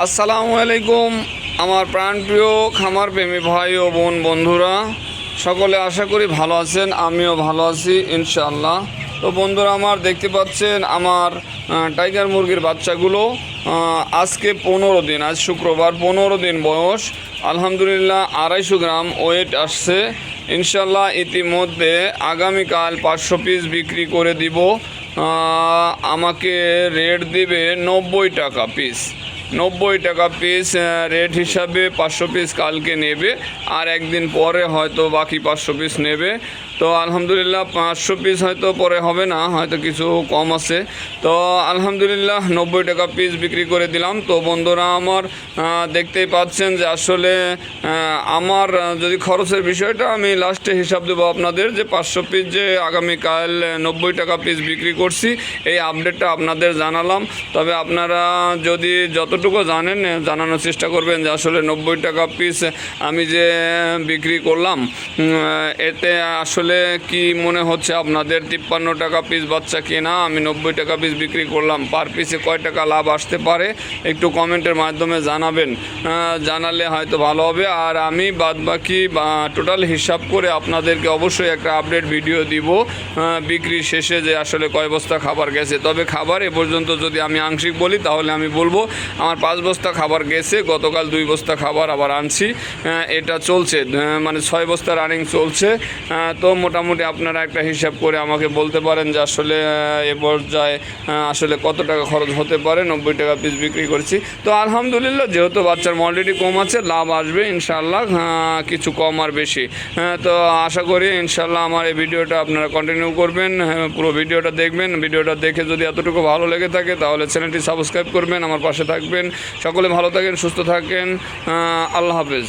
আসসালামু আলাইকুম, আমার প্রাণপ্রিয় খামার প্রেমী ভাই ও বোন বন্ধুরা। সকলে আশা করি ভালো আছেন, আমিও ভালো আছি, ইনশাআল্লাহ। তো বন্ধুরা, আমার দেখতে পাচ্ছেন আমার টাইগার মুরগির বাচ্চাগুলো আজকে পনেরো দিন, আজ শুক্রবার, পনেরো দিন বয়স। আলহামদুলিল্লাহ, আড়াইশো গ্রাম ওয়েট আসছে। ইনশাল্লাহ ইতিমধ্যে আগামীকাল পাঁচশো পিস বিক্রি করে দিব। আমাকে রেট দিবে নব্বই টাকা পিস। নব্বই টাকা পিস রেট হিসাবে পাঁচশো পিস কালকে নেবে, আর একদিন পরে হয়তো বাকি পাঁচশো পিস নেবে। তো আলহামদুলিল্লাহ পাঁচশো পিস হয়তো পরে হবে না, হয়তো কিছু কম আছে। তো আলহামদুলিল্লাহ নব্বই টাকা পিস বিক্রি করে দিলাম। তো বন্ধুরা আমার দেখতেই পাচ্ছেন যে আসলে আমার যদি খরচের বিষয়টা আমি লাস্টে হিসাব দেবো আপনাদের যে পাঁচশো পিস যে আগামীকাল নব্বই টাকা পিস বিক্রি করছি, এই আপডেটটা আপনাদের জানালাম। তবে আপনারা যদি যতটুকু জানেন, জানানোর চেষ্টা করবেন যে আসলে নব্বই টাকা পিস আমি যে বিক্রি করলাম এতে আসলে কি মনে হচ্ছে আপনাদের তিপ্পান্ন টাকা পিস বাচ্চা কেনা? আমি নব্বই টাকা পিস বিক্রি করলাম। পার পিসে কয় টাকা লাভ আসতে পারে? একটু কমেন্টের মাধ্যমে জানাবেন। জানালে হয়তো ভালো হবে। আর আমি বাদবাকি টোটাল হিসাব করে আপনাদেরকে অবশ্যই একটা আপডেট ভিডিও দিব। বিক্রি শেষে যে আসলে কয় বস্তা খাবার গেছে। তবে খাবার এ পর্যন্ত যদি আমি আংশিক বলি, তাহলে আমি বলব, আমার পাঁচ বস্তা খাবার গেছে। গতকাল দুই বস্তা খাবার আবার আনছি। এটা চলছে। মানে ছয় বস্তা রানিং চলছে। তো মোটামুটি আপনারা একটা হিসাব করে আমাকে বলতে পারেন যে আসলে এ পর্যায়ে আসলে কত টাকা খরচ হতে পারে নব্বই টাকা পিস বিক্রি করছি। তো আলহামদুলিল্লাহ যেহেতু বাচ্চার মডেলিটি কম আছে লাভ আসবে ইনশাল্লাহ কিছু কম আর বেশি। হ্যাঁ, তো আশা করি ইনশাল্লাহ আমার এই ভিডিওটা আপনারা কন্টিনিউ করবেন হ্যাঁ, পুরো ভিডিওটা দেখবেন। ভিডিওটা দেখে যদি এতটুকু ভালো লেগে থাকে তাহলে চ্যানেলটি সাবস্ক্রাইব করবেন আমার পাশে থাকবেন। সকলে ভালো থাকেন সুস্থ থাকেন আল্লাহ হাফেজ।